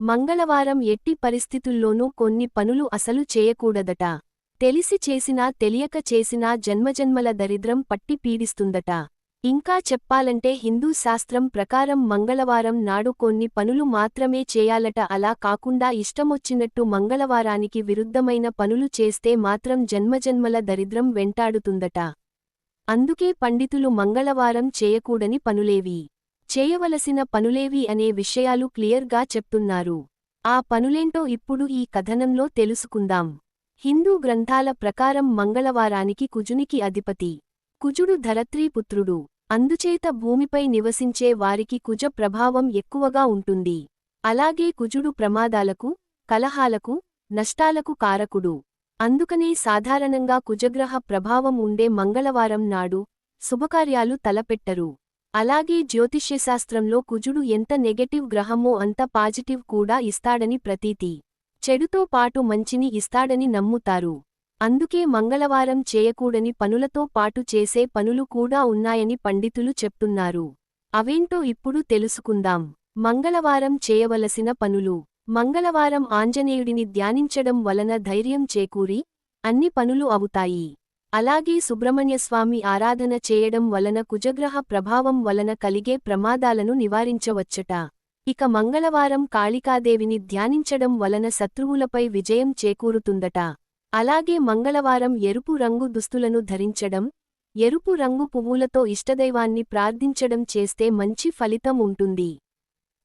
మంగళవారం ఎట్టి పరిస్థితుల్లోనూ కొన్ని పనులు అసలు చేయకూడదట. తెలిసి చేసినా తెలియక చేసినా జన్మజన్మల దరిద్రం పట్టి పీడిస్తుందట. ఇంకా చెప్పాలంటే హిందూ శాస్త్రం ప్రకారం మంగళవారం నాడు కొన్ని పనులు మాత్రమే చేయాలట. అలా కాకుండా ఇష్టమొచ్చినట్టు మంగళవారానికి విరుద్ధమైన పనులు చేస్తే మాత్రం జన్మజన్మల దరిద్రం వెంటాడుతుందట. అందుకే పండితులు మంగళవారం చేయకూడని పనులేవి. చేయవలసిన పనులేవి అనే విషయాలు క్లియర్గా చెప్తున్నారు. ఆ పనులేంటో ఇప్పుడు ఈ కథనంలో తెలుసుకుందాం. హిందూ గ్రంథాల ప్రకారం మంగళవారానికి కుజునికి అధిపతి. కుజుడు ధరత్రీపుత్రుడు. అందుచేత భూమిపై నివసించే వారికి కుజ ప్రభావం ఎక్కువగా ఉంటుంది. అలాగే కుజుడు ప్రమాదాలకు కలహాలకు నష్టాలకు కారకుడు. అందుకనే సాధారణంగా కుజగ్రహ ప్రభావం ఉండే మంగళవారం నాడు శుభకార్యాలు తలపెట్టరు. అలాగే జ్యోతిష్యశాస్త్రంలో కుజుడు ఎంత నెగటివ్ గ్రహమో అంత పాజిటివ్ కూడా ఇస్తాడని ప్రతీతి. చెడుతో పాటు మంచిని ఇస్తాడని నమ్ముతారు. అందుకే మంగళవారం చేయకూడని పనులతో పాటు చేసే పనులు కూడా ఉన్నాయని పండితులు చెప్తున్నారు. అవేంటో ఇప్పుడు తెలుసుకుందాం. మంగళవారం చేయవలసిన పనులు. మంగళవారం ఆంజనేయుడిని ధ్యానించడం వలన ధైర్యం చేకూరి అన్ని పనులు అవుతాయి. అలాగే సుబ్రహ్మణ్యస్వామి ఆరాధన చేయడం వలన కుజగ్రహ ప్రభావం వలన కలిగే ప్రమాదాలను నివారించవచ్చట. ఇక మంగళవారం కాళికాదేవిని ధ్యానించడం వలన శత్రువులపై విజయం చేకూరుతుందట. అలాగే మంగళవారం ఎరుపు రంగు దుస్తులను ధరించడం ఎరుపు రంగు పువ్వులతో ఇష్టదైవాన్ని ప్రార్థించడం చేస్తే మంచి ఫలితం ఉంటుంది.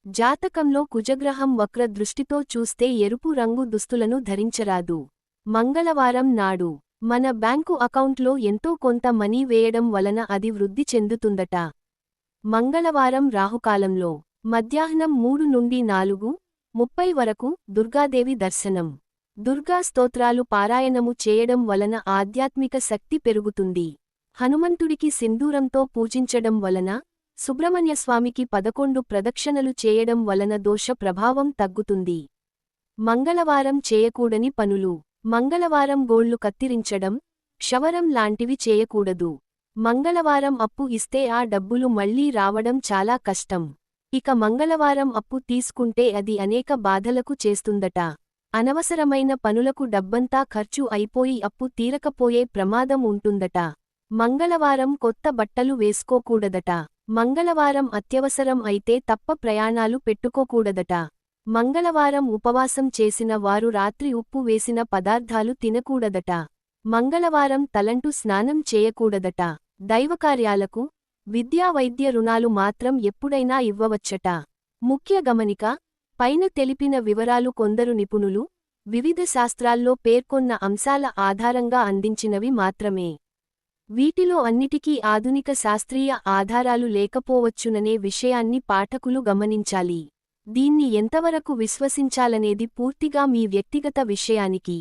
జాతకంలో కుజగ్రహం వక్ర దృష్టితో చూస్తే ఎరుపు రంగు దుస్తులను ధరించరాదు. మంగళవారం నాడు మన బ్యాంకు అకౌంట్లో ఎంతో కొంత మనీ వేయడం వలన అది వృద్ధి చెందుతుందట. మంగళవారం రాహుకాలంలో మధ్యాహ్నం మూడు నుండి నాలుగు ముప్పై వరకు దుర్గాదేవి దర్శనం. దుర్గా స్తోత్రాలు పారాయణము చేయడం వలన ఆధ్యాత్మిక శక్తి పెరుగుతుంది. హనుమంతుడికి సింధూరంతో పూజించడం వలన సుబ్రహ్మణ్యస్వామికి పదకొండు ప్రదక్షిణలు చేయడం వలన దోష ప్రభావం తగ్గుతుంది. మంగళవారం చేయకూడని పనులు. మంగళవారం గోళ్ళు కత్తిరించడం క్షవరం లాంటివి చేయకూడదు. మంగళవారం అప్పు ఇస్తే ఆ డబ్బులు మళ్ళీ రావడం చాలా కష్టం. ఇక మంగళవారం అప్పు తీసుకుంటే అది అనేక బాధలకు చేస్తుందట. అనవసరమైన పనులకు డబ్బంతా ఖర్చు అయిపోయి అప్పు తీరకపోయే ప్రమాదం ఉంటుందట. మంగళవారం కొత్త బట్టలు వేసుకోకూడదట. మంగళవారం అత్యవసరం అయితే తప్ప ప్రయాణాలు పెట్టుకోకూడదట. మంగళవారం ఉపవాసం చేసిన వారు రాత్రి ఉప్పు వేసిన పదార్థాలు తినకూడదట. మంగళవారం తలంటు స్నానం చేయకూడదట. దైవకార్యాలకు విద్యా వైద్య రుణాలు మాత్రం ఎప్పుడైనా ఇవ్వవచ్చట. ముఖ్య గమనిక పైన తెలిపిన వివరాలు కొందరు నిపుణులు వివిధ శాస్త్రాల్లో పేర్కొన్న అంశాల ఆధారంగా అందించినవి మాత్రమే. వీటిలో అన్నిటికీ ఆధునిక శాస్త్రీయ ఆధారాలు లేకపోవచ్చుననే విషయాన్ని పాఠకులు గమనించాలి. దీన్ని ఎంతవరకు విశ్వసించాలనేది పూర్తిగా మీ వ్యక్తిగత విషయానికి.